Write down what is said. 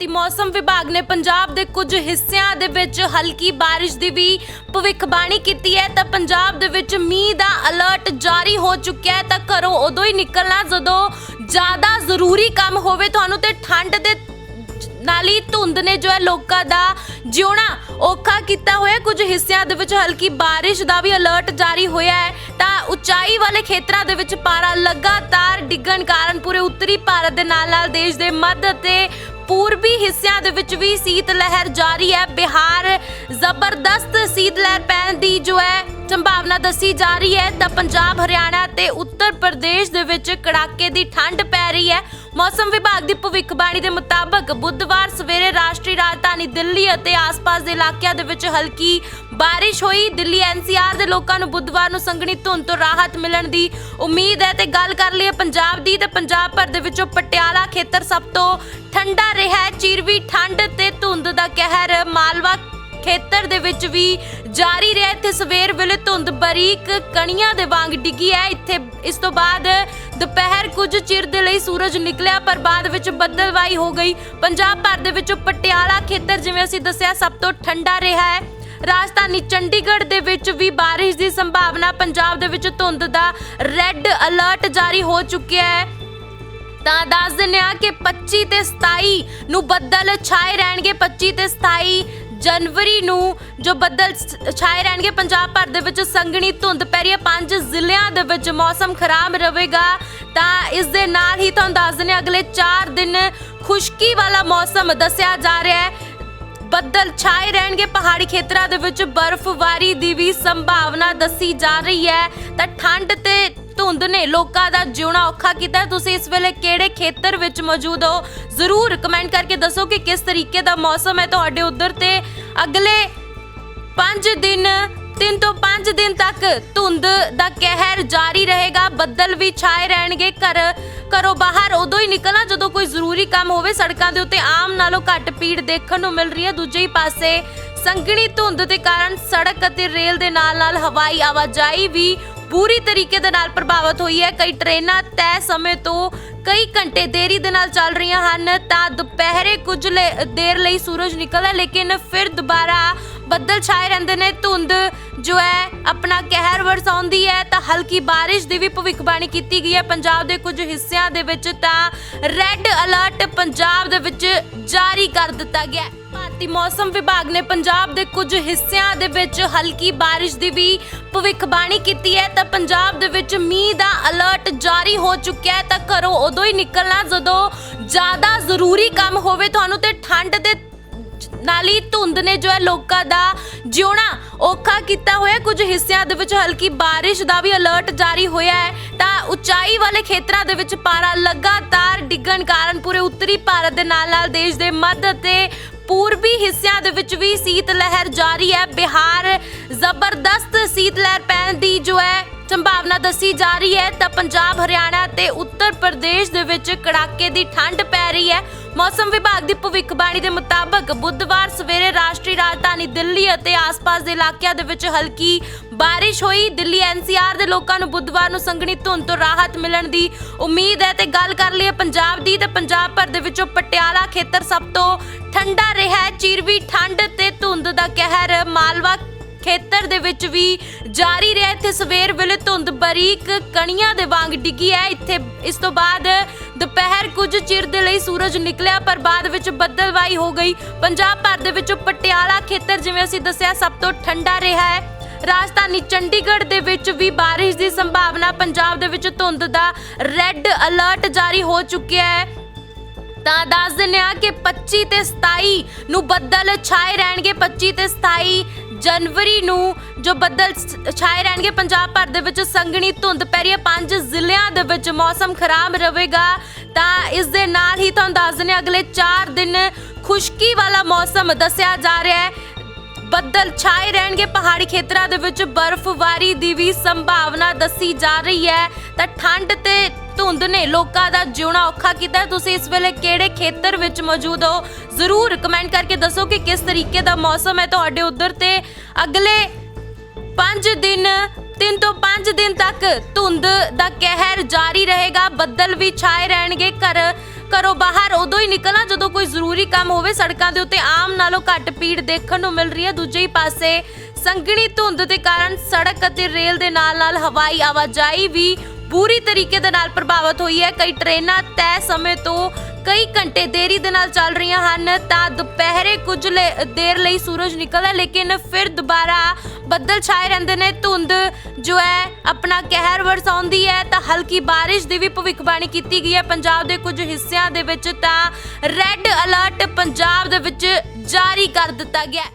ਭਾਰਤੀ ਮੌਸਮ ਵਿਭਾਗ ਨੇ ਪੰਜਾਬ ਦੇ ਕੁਝ ਹਿੱਸਿਆਂ ਦੇ ਵਿੱਚ ਹਲਕੀ ਬਾਰਿਸ਼ ਦੀ ਵੀ ਭਵਿੱਖਬਾਣੀ ਕੀਤੀ ਹੈ। ਤਾਂ ਪੰਜਾਬ ਦੇ ਵਿੱਚ ਮੀਂਹ ਦਾ ਅਲਰਟ ਜਾਰੀ ਹੋ ਚੁੱਕਿਆ ਹੈ ਤਾਂ ਘਰੋਂ ਉਦੋਂ ਹੀ ਨਿਕਲਣਾ ਜਦੋਂ ਜ਼ਿਆਦਾ ਜ਼ਰੂਰੀ ਕੰਮ ਹੋਵੇ, ਤੁਹਾਨੂੰ ਤੇ ਠੰਡ ਦੇ ਨਾਲ ਹੀ ਧੁੰਦ ਨੇ ਜੋ ਹੈ ਲੋਕਾਂ ਦਾ ਜਿਉਣਾ ਔਖਾ ਕੀਤਾ ਹੋਇਆ ਕੁਝ ਹਿੱਸਿਆਂ ਦੇ ਵਿੱਚ ਹਲਕੀ ਬਾਰਿਸ਼ ਦਾ ਵੀ ਅਲਰਟ ਜਾਰੀ ਹੋਇਆ ਹੈ। ਤਾਂ ਉਚਾਈ ਵਾਲੇ ਖੇਤਰਾਂ ਦੇ ਵਿੱਚ ਪਾਰਾ ਲਗਾਤਾਰ ਡਿੱਗਣ ਕਾਰਨ ਪੂਰੇ ਉੱਤਰੀ ਭਾਰਤ ਦੇ ਨਾਲ ਨਾਲ ਦੇਸ਼ ਦੇ ਮੱਧ ਅਤੇ ਪੂਰਬੀ ਹਿੱਸਿਆਂ ਦੇ ਵਿੱਚ ਵੀ ਸੀਤ ਲਹਿਰ ਜਾਰੀ ਹੈ। ਬਿਹਾਰ ਜ਼ਬਰਦਸਤ ਸੀਤ ਲਹਿਰ ਪੈਣ ਦੀ ਜੋ ਹੈ ਸੰਭਾਵਨਾ ਦੱਸੀ ਜਾ ਰਹੀ ਹੈ, ਤਾਂ ਪੰਜਾਬ, ਹਰਿਆਣਾ ਤੇ ਉੱਤਰ ਪ੍ਰਦੇਸ਼ ਦੇ ਵਿੱਚ ਕੜਾਕੇ ਦੀ ਠੰਡ ਪੈ ਰਹੀ ਹੈ। ਮੌਸਮ ਵਿਭਾਗ ਦੀ ਭਵਿੱਖਬਾਣੀ ਦੇ ਮੁਤਾਬਕ ਬੁੱਧਵਾਰ ਸਵੇਰੇ ਰਾਸ਼ਟਰੀ ਰਾਜਧਾਨੀ ਦਿੱਲੀ ਅਤੇ ਆਸ-ਪਾਸ ਦੇ ਇਲਾਕਿਆਂ ਦੇ ਵਿੱਚ ਹਲਕੀ ਬਾਰਿਸ਼ ਹੋਈ। ਦਿੱਲੀ ਐਨਸੀਆਰ ਦੇ ਲੋਕਾਂ ਨੂੰ ਬੁੱਧਵਾਰ ਨੂੰ ਸੰਘਣੀ ਧੁੰਦ ਤੋਂ ਰਾਹਤ ਮਿਲਣ ਦੀ ਉਮੀਦ ਹੈ ਤੇ ਗੱਲ ਕਰ ਲਈਏ ਪੰਜਾਬ ਦੀ, ਤੇ ਪੰਜਾਬ ਭਰ ਦੇ ਵਿੱਚੋਂ ਪਟਿਆਲਾ ਖੇਤਰ ਸਭ ਤੋਂ ਠੰਡਾ ਰਿਹਾ ਚੀਰਵੀ ਠੰਡ ਤੇ ਧੁੰਦ ਦਾ ਕਹਿਰ, ਮਾਲਵਾ ਖੇਤਰ ਦੇ ਵਿੱਚ ਵੀ ਜਾਰੀ ਰਿਹਾ। ਇੱਥੇ ਸਵੇਰ ਵੇਲੇ ਧੁੰਦ ਬਰੀਕ ਕਣੀਆਂ ਦੇ ਵਾਂਗ ਡਿੱਗੀ ਹੈ। ਇੱਥੇ ਇਸ ਤੋਂ ਬਾਅਦ ਦੁਪਹਿਰ ਕੁਝ ਚਿਰ ਦੇ ਲਈ ਸੂਰਜ ਨਿਕਲਿਆ, ਪਰ ਬਾਅਦ ਵਿੱਚ ਬੱਦਲਵਾਈ ਹੋ ਗਈ। ਪੰਜਾਬ ਭਰ ਦੇ ਵਿੱਚੋਂ ਪਟਿਆਲਾ ਖੇਤਰ, ਜਿਵੇਂ ਅਸੀਂ ਦੱਸਿਆ, ਸਭ ਤੋਂ ਠੰਡਾ ਰਿਹਾ ਹੈ। ਰਾਜਧਾਨੀ ਚੰਡੀਗੜ੍ਹ ਦੇ ਵਿੱਚ ਵੀ ਬਾਰਿਸ਼ ਦੀ ਸੰਭਾਵਨਾ, ਪੰਜਾਬ ਦੇ ਵਿੱਚ ਧੁੰਦ ਦਾ ਰੈੱਡ ਅਲਰਟ ਜਾਰੀ ਹੋ ਚੁੱਕਿਆ ਹੈ। ਤਾਂ ਦੱਸ ਦਿੰਦੇ ਆ ਕਿ 25 ਤੇ 27 ਨੂੰ ਬੱਦਲ ਛਾਏ ਰਹਿਣਗੇ। 25 ਤੇ 27 ਜਨਵਰੀ ਨੂੰ ਜੋ ਬੱਦਲ ਛਾਏ ਰਹਿਣਗੇ, ਪੰਜਾਬ ਭਰ ਦੇ ਵਿੱਚ ਸੰਘਣੀ ਧੁੰਦ ਪੈ ਰਹੀ ਹੈ। ਪੰਜ ਜ਼ਿਲ੍ਹਿਆਂ ਦੇ ਵਿੱਚ ਮੌਸਮ ਖਰਾਬ ਰਹੇਗਾ। ਤਾਂ ਇਸ ਦੇ ਨਾਲ ਹੀ ਤੁਹਾਨੂੰ ਦੱਸ ਦਿੰਦੇ ਹਾਂ, ਅਗਲੇ 4 ਦਿਨ ਖੁਸ਼ਕੀ ਵਾਲਾ ਮੌਸਮ ਦੱਸਿਆ ਜਾ ਰਿਹਾ ਹੈ। ਬੱਦਲ ਛਾਏ ਰਹਿਣਗੇ, ਪਹਾੜੀ ਖੇਤਰਾਂ ਦੇ ਵਿੱਚ ਬਰਫ਼ਬਾਰੀ ਦੀ ਵੀ ਸੰਭਾਵਨਾ ਦੱਸੀ ਜਾ ਰਹੀ ਹੈ। ਤਾਂ ਠੰਡ ਤੇ ਧੁੰਦ ਨੇ ਲੋਕਾਂ ਦਾ ਜਿਉਣਾ ਔਖਾ ਕੀਤਾ। ਤੁਸੀਂ ਇਸ ਵੇਲੇ ਕਿਹੜੇ ਖੇਤਰ ਵਿੱਚ ਮੌਜੂਦ ਹੋ? ਜ਼ਰੂਰ ਕਮੈਂਟ ਕਰਕੇ ਦੱਸੋ ਕਿ ਕਿਸ ਤਰੀਕੇ ਦਾ ਮੌਸਮ ਹੈ ਤੁਹਾਡੇ ਉਧਰ ਤੇ। ਅਗਲੇ 5 ਦਿਨ 3 ਤੋਂ 5 ਦਿਨ ਤੱਕ ਧੁੰਦ ਦਾ ਕਹਿਰ ਜਾਰੀ ਰਹੇਗਾ। ਬੱਦਲ ਵੀ ਛਾਏ ਰਹਿਣਗੇ। ਘਰ, ਘਰੋਂ ਬਾਹਰ ਉਦੋਂ ਹੀ ਨਿਕਲਣਾ ਜਦੋਂ ਕੋਈ ਜ਼ਰੂਰੀ ਕੰਮ ਹੋਵੇ। ਸੜਕਾਂ ਦੇ ਉੱਤੇ ਆਮ ਨਾਲੋਂ ਘੱਟ ਭੀੜ ਦੇਖਣ ਨੂੰ ਮਿਲ ਰਹੀ ਹੈ। ਦੂਜੇ ਹੀ ਪਾਸੇ ਸੰਘਣੀ ਧੁੰਦ ਦੇ ਕਾਰਨ ਸੜਕ ਅਤੇ ਰੇਲ ਦੇ ਨਾਲ-ਨਾਲ ਹਵਾਈ ਆਵਾਜਾਈ ਵੀ ਬੁਰੀ ਤਰੀਕੇ ਦੇ ਨਾਲ ਪ੍ਰਭਾਵਿਤ ਹੋਈ ਹੈ। ਕਈ ਟ੍ਰੇਨਾਂ ਤੈਅ ਸਮੇਂ ਤੋਂ ਕਈ ਘੰਟੇ ਦੇਰੀ ਦੇ ਨਾਲ ਚੱਲ ਰਹੀਆਂ ਹਨ। ਤਾਂ ਦੁਪਹਿਰੇ ਕੁਝ ਲੇ- ਦੇਰ ਲਈ ਸੂਰਜ ਨਿਕਲਦਾ ਲੇਕਿਨ ਫਿਰ ਦੁਬਾਰਾ ਬੱਦਲ ਛਾਏ ਰਹਿੰਦੇ ਨੇ। ਧੁੰਦ ਜੋ ਹੈ ਆਪਣਾ ਕਹਿਰ ਵਰਸਾਉਂਦੀ ਹੈ, ਤਾਂ ਹਲਕੀ ਬਾਰਿਸ਼ ਦੀ ਵੀ ਭਵਿੱਖਬਾਣੀ ਕੀਤੀ ਗਈ ਹੈ। ਪੰਜਾਬ ਦੇ ਕੁਝ ਹਿੱਸਿਆਂ ਦੇ ਵਿੱਚ ਤਾਂ ਰੈੱਡ ਅਲਰਟ ਪੰਜਾਬ ਦੇ ਵਿੱਚ ਜਾਰੀ ਕਰ ਦਿੱਤਾ ਗਿਆ ਹੈ। ਭਾਰਤੀ ਮੌਸਮ ਵਿਭਾਗ ਨੇ ਪੰਜਾਬ ਦੇ ਕੁਝ ਹਿੱਸਿਆਂ ਦੇ ਵਿੱਚ ਹਲਕੀ ਬਾਰਿਸ਼ ਦੀ ਵੀ ਭਵਿੱਖਬਾਣੀ ਕੀਤੀ ਹੈ, ਤਾਂ ਪੰਜਾਬ ਦੇ ਵਿੱਚ ਮੀਂਹ ਦਾ ਅਲਰਟ ਜਾਰੀ ਹੋ ਚੁੱਕਿਆ ਹੈ। ਤਾਂ ਘਰੋਂ ਉਦੋਂ ਹੀ ਨਿਕਲਣਾ ਜਦੋਂ ਜ਼ਿਆਦਾ ਜ਼ਰੂਰੀ ਕੰਮ ਹੋਵੇ, ਤੁਹਾਨੂੰ ਤੇ ਠੰਡ ਦੇ ਨਾਲ ਹੀ ਧੁੰਦ ਨੇ ਜੋ ਹੈ ਲੋਕਾਂ ਦਾ ਜਿਉਣਾ ਔਖਾ ਕੀਤਾ ਹੋਇਆ। ਕੁਝ ਹਿੱਸਿਆਂ ਦੇ ਵਿੱਚ ਹਲਕੀ ਬਾਰਿਸ਼ ਦਾ ਵੀ ਅਲਰਟ ਜਾਰੀ ਹੋਇਆ ਹੈ। ਤਾਂ ਉਚਾਈ ਵਾਲੇ ਖੇਤਰਾਂ ਦੇ ਵਿੱਚ ਪਾਰਾ ਲਗਾਤਾਰ ਡਿੱਗਣ ਕਾਰਨ ਪੂਰੇ ਉੱਤਰੀ ਭਾਰਤ ਦੇ ਨਾਲ ਨਾਲ ਦੇਸ਼ ਦੇ ਮੱਧ ਅਤੇ ਪੂਰਬੀ ਹਿੱਸਿਆਂ ਦੇ ਵਿੱਚ ਵੀ ਸੀਤ ਲਹਿਰ ਜਾਰੀ ਹੈ। ਬਿਹਾਰ ਜ਼ਬਰਦਸਤ ਸੀਤ ਲਹਿਰ ਪੈਣ ਦੀ ਜੋ ਹੈ ਸੰਭਾਵਨਾ ਦੱਸੀ ਜਾ ਰਹੀ ਹੈ। ਤਾਂ ਪੰਜਾਬ, ਹਰਿਆਣਾ ਤੇ ਉੱਤਰ ਪ੍ਰਦੇਸ਼ ਦੇ ਵਿੱਚ ਕੜਾਕੇ ਦੀ ਠੰਡ ਪੈ ਰਹੀ ਹੈ। ਮੌਸਮ ਵਿਭਾਗ ਦੀ ਭਵਿੱਖਬਾਣੀ ਦੇ ਮੁਤਾਬਕ ਬੁੱਧਵਾਰ ਸਵੇਰੇ ਰਾਸ਼ਟਰੀ ਰਾਜਧਾਨੀ ਦਿੱਲੀ ਅਤੇ ਆਸ-ਪਾਸ ਦੇ ਇਲਾਕਿਆਂ ਦੇ ਵਿੱਚ ਹਲਕੀ ਬਾਰਿਸ਼ ਹੋਈ। ਦਿੱਲੀ ਐਨਸੀਆਰ ਦੇ ਲੋਕਾਂ ਨੂੰ ਬੁੱਧਵਾਰ ਨੂੰ ਸੰਘਣੀ ਧੁੰਦ ਤੋਂ ਰਾਹਤ ਮਿਲਣ ਦੀ ਉਮੀਦ ਹੈ ਤੇ ਗੱਲ ਕਰ ਲਈਏ ਪੰਜਾਬ ਦੀ, ਤੇ ਪੰਜਾਬ ਭਰ ਦੇ ਵਿੱਚੋਂ ਪਟਿਆਲਾ ਖੇਤਰ ਸਭ ਤੋਂ ਠੰਡਾ ਰਿਹਾ ਚੀਰਵੀ ਠੰਡ ਤੇ ਧੁੰਦ ਦਾ ਕਹਿਰ, ਮਾਲਵਾ ਖੇਤਰ ਦੇ ਵਿੱਚ ਵੀ ਜਾਰੀ ਰਿਹਾ ਇੱਥੇ ਸਵੇਰ ਵੇਲੇ ਧੁੰਦ ਬਰੀਕ ਕਣੀਆਂ ਦੇ ਵਾਂਗ ਡਿੱਗੀ ਹੈ। ਇੱਥੇ ਇਸ ਤੋਂ ਬਾਅਦ ਦੁਪਹਿਰ ਕੁਝ ਚਿਰ ਦੇ ਲਈ ਸੂਰਜ ਨਿਕਲਿਆ, ਪਰ ਬਾਅਦ ਵਿੱਚ ਬੱਦਲਵਾਈ ਹੋ ਗਈ। ਪੰਜਾਬ ਭਰ ਦੇ ਵਿੱਚ ਪਟਿਆਲਾ ਖੇਤਰ, ਜਿਵੇਂ ਅਸੀਂ ਦੱਸਿਆ, ਸਭ ਤੋਂ ਠੰਡਾ ਰਿਹਾ ਹੈ। ਰਾਜਧਾਨੀ ਚੰਡੀਗੜ੍ਹ ਦੇ ਵਿੱਚ ਵੀ ਬਾਰਿਸ਼ ਦੀ ਸੰਭਾਵਨਾ, ਪੰਜਾਬ ਦੇ ਵਿੱਚ ਧੁੰਦ ਦਾ ਰੈੱਡ ਅਲਰਟ ਜਾਰੀ ਹੋ ਚੁੱਕਿਆ ਹੈ। ਤਾਂ ਦੱਸ ਦਿੰਦੇ ਆ ਕਿ 25 ਤੇ 27 ਨੂੰ ਬੱਦਲ ਛਾਏ ਰਹਿਣਗੇ। 25 ਤੇ 27 ਜਨਵਰੀ ਨੂੰ ਜੋ ਬੱਦਲ ਛਾਏ ਰਹਿਣਗੇ ਪੰਜਾਬ ਭਰ ਦੇ ਵਿੱਚ ਸੰਘਣੀ ਧੁੰਦ ਪੈ ਰਹੀ ਹੈ। ਪੰਜ ਜ਼ਿਲ੍ਹਿਆਂ ਦੇ ਵਿੱਚ ਮੌਸਮ ਖਰਾਬ ਰਹੇਗਾ। ਤਾਂ ਇਸ ਦੇ ਨਾਲ ਹੀ ਤੁਹਾਨੂੰ ਦੱਸ ਦਿੰਦੇ ਹਾਂ, ਅਗਲੇ 4 ਦਿਨ ਖੁਸ਼ਕੀ ਵਾਲਾ ਮੌਸਮ ਦੱਸਿਆ ਜਾ ਰਿਹਾ ਹੈ। ਬੱਦਲ ਛਾਏ ਰਹਿਣਗੇ, ਪਹਾੜੀ ਖੇਤਰਾਂ ਦੇ ਵਿੱਚ ਬਰਫ਼ਬਾਰੀ ਦੀ ਵੀ ਸੰਭਾਵਨਾ ਦੱਸੀ ਜਾ ਰਹੀ ਹੈ। ਤਾਂ ਠੰਡ ਤੇ ਧੁੰਦ ਨੇ ਲੋਕਾਂ ਦਾ ਜਿਉਣਾ ਔਖਾ ਕੀਤਾ। ਤੁਸੀਂ ਇਸ ਵੇਲੇ ਕਿਹੜੇ ਖੇਤਰ ਵਿੱਚ ਮੌਜੂਦ ਹੋ? ਜ਼ਰੂਰ ਕਮੈਂਟ ਕਰਕੇ ਦੱਸੋ ਕਿ ਕਿਸ ਤਰੀਕੇ ਦਾ ਮੌਸਮ ਹੈ ਤੁਹਾਡੇ ਉਧਰ ਤੇ। ਅਗਲੇ 5 ਦਿਨ 3 ਤੋਂ 5 ਦਿਨ ਤੱਕ ਧੁੰਦ ਦਾ ਕਹਿਰ ਜਾਰੀ ਰਹੇਗਾ। ਬੱਦਲ ਵੀ ਛਾਏ ਰਹਿਣਗੇ। ਘਰ, ਘਰੋਂ ਬਾਹਰ ਉਦੋਂ ਹੀ ਨਿਕਲਣਾ ਜਦੋਂ ਕੋਈ ਜ਼ਰੂਰੀ ਕੰਮ ਹੋਵੇ। ਸੜਕਾਂ ਦੇ ਉੱਤੇ ਆਮ ਨਾਲੋਂ ਘੱਟ ਭੀੜ ਦੇਖਣ ਨੂੰ ਮਿਲ ਰਹੀ ਹੈ। ਦੂਜੇ ਹੀ ਪਾਸੇ ਸੰਘਣੀ ਧੁੰਦ ਦੇ ਕਾਰਨ ਸੜਕ ਅਤੇ ਰੇਲ ਦੇ ਨਾਲ-ਨਾਲ ਹਵਾਈ ਆਵਾਜਾਈ ਵੀ ਬੁਰੀ ਤਰੀਕੇ ਦੇ ਨਾਲ ਪ੍ਰਭਾਵਿਤ ਹੋਈ ਹੈ। ਕਈ ਟ੍ਰੇਨਾਂ ਤੈਅ ਸਮੇਂ ਤੋਂ ਕਈ ਘੰਟੇ ਦੇਰੀ ਦੇ ਨਾਲ ਚੱਲ ਰਹੀਆਂ ਹਨ। ਤਾਂ ਦੁਪਹਿਰੇ ਕੁਝ ਲੇ- ਦੇਰ ਲਈ ਸੂਰਜ ਨਿਕਲਦਾ ਲੇਕਿਨ ਫਿਰ ਦੁਬਾਰਾ ਬੱਦਲ ਛਾਏ ਰਹਿੰਦੇ ਨੇ। ਧੁੰਦ ਜੋ ਹੈ, ਆਪਣਾ ਕਹਿਰ ਵਰਸਾਉਂਦੀ ਹੈ। ਤਾਂ ਹਲਕੀ ਬਾਰਿਸ਼ ਦੀ ਵੀ ਭਵਿੱਖਬਾਣੀ ਕੀਤੀ ਗਈ ਹੈ। ਪੰਜਾਬ ਦੇ ਕੁਝ ਹਿੱਸਿਆਂ ਦੇ ਵਿੱਚ ਤਾਂ ਰੈੱਡ ਅਲਰਟ ਪੰਜਾਬ ਦੇ ਵਿੱਚ ਜਾਰੀ ਕਰ ਦਿੱਤਾ ਗਿਆ ਹੈ।